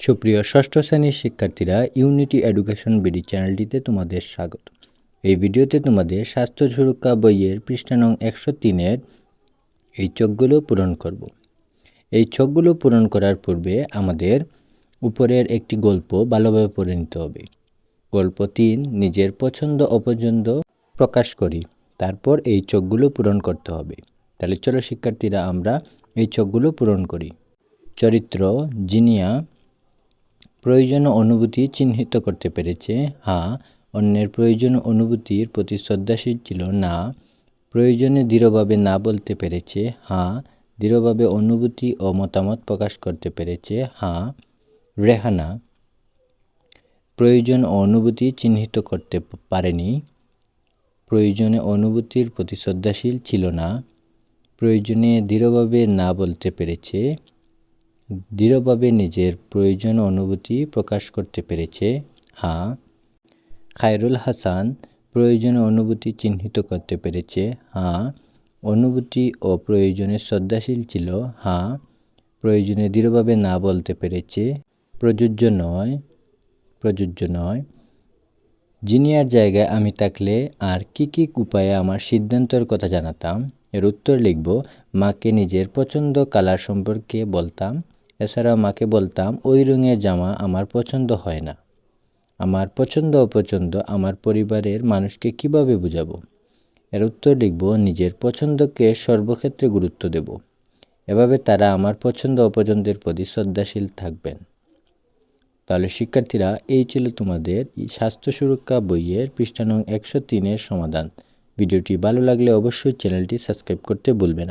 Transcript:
সুপ্রিয় ষষ্ঠ শ্রেণির শিক্ষার্থীরা ইউনিটি এডুকেশন বিডি চ্যানেলটিতে তোমাদের স্বাগত। এই ভিডিওতে তোমাদের স্বাস্থ্য সুরক্ষা বইয়ের পৃষ্ঠা নং একশো তিনের এই চোখগুলো পূরণ করব। এই চোখগুলো পূরণ করার পূর্বে আমাদের উপরের একটি গল্প ভালোভাবে পড়ে নিতে হবে। গল্প তিন, নিজের পছন্দ অপছন্দ প্রকাশ করি। তারপর এই চোখগুলো পূরণ করতে হবে। তাহলে চলো শিক্ষার্থীরা আমরা এই চোখগুলো পূরণ করি। চরিত্র, জিনিয়া প্রয়োজন অনুভূতি চিহ্নিত করতে পেরেছে। হ্যাঁ অন্যের প্রয়োজন অনুভূতির প্রতি শ্রদ্ধাশীল ছিল না। প্রয়োজনে দৃঢ়ভাবে না বলতে পেরেছে। হ্যাঁ দৃঢ়ভাবে অনুভূতি ও মতামত প্রকাশ করতে পেরেছে। হ্যাঁ রেহানা, প্রয়োজন অনুভূতি চিহ্নিত করতে পারেনি। প্রয়োজনে অনুভূতির প্রতি শ্রদ্ধাশীল ছিল না। প্রয়োজনে দৃঢ়ভাবে না বলতে পেরেছে। দৃঢ়ভাবে নিজের প্রয়োজন অনুভূতি প্রকাশ করতে পেরেছে। হ্যাঁ খায়রুল হাসান প্রয়োজন অনুভূতি চিহ্নিত করতে পেরেছে। হ্যাঁ অনুভূতি ও প্রয়োজনে শ্রদ্ধাশীল ছিল। হ্যাঁ প্রয়োজনে দৃঢ়ভাবে না বলতে পেরেছে। প্রযোজ্য নয় প্রযোজ্য নয়। জিনিয়ার জায়গায় আমি থাকলে আর কি কি উপায়ে আমার সিদ্ধান্তের কথা জানাতাম? এর উত্তর লিখব, মাকে নিজের পছন্দ কালার সম্পর্কে বলতাম এছাড়াও মাকে বলতাম, ওই রঙের জামা আমার পছন্দ হয় না। আমার পছন্দ অপছন্দ আমার পরিবারের মানুষকে কীভাবে বুঝাবো? এর উত্তর লিখব, নিজের পছন্দকে সর্বক্ষেত্রে গুরুত্ব দেব। এভাবে তারা আমার পছন্দ অপছন্দের প্রতি শ্রদ্ধাশীল থাকবেন। তাহলে শিক্ষার্থীরা, এই ছিল তোমাদের স্বাস্থ্য সুরক্ষা বইয়ের পৃষ্ঠানং একশো তিনের সমাধান। ভিডিওটি ভালো লাগলে অবশ্যই চ্যানেলটি সাবস্ক্রাইব করতে ভুলবে না।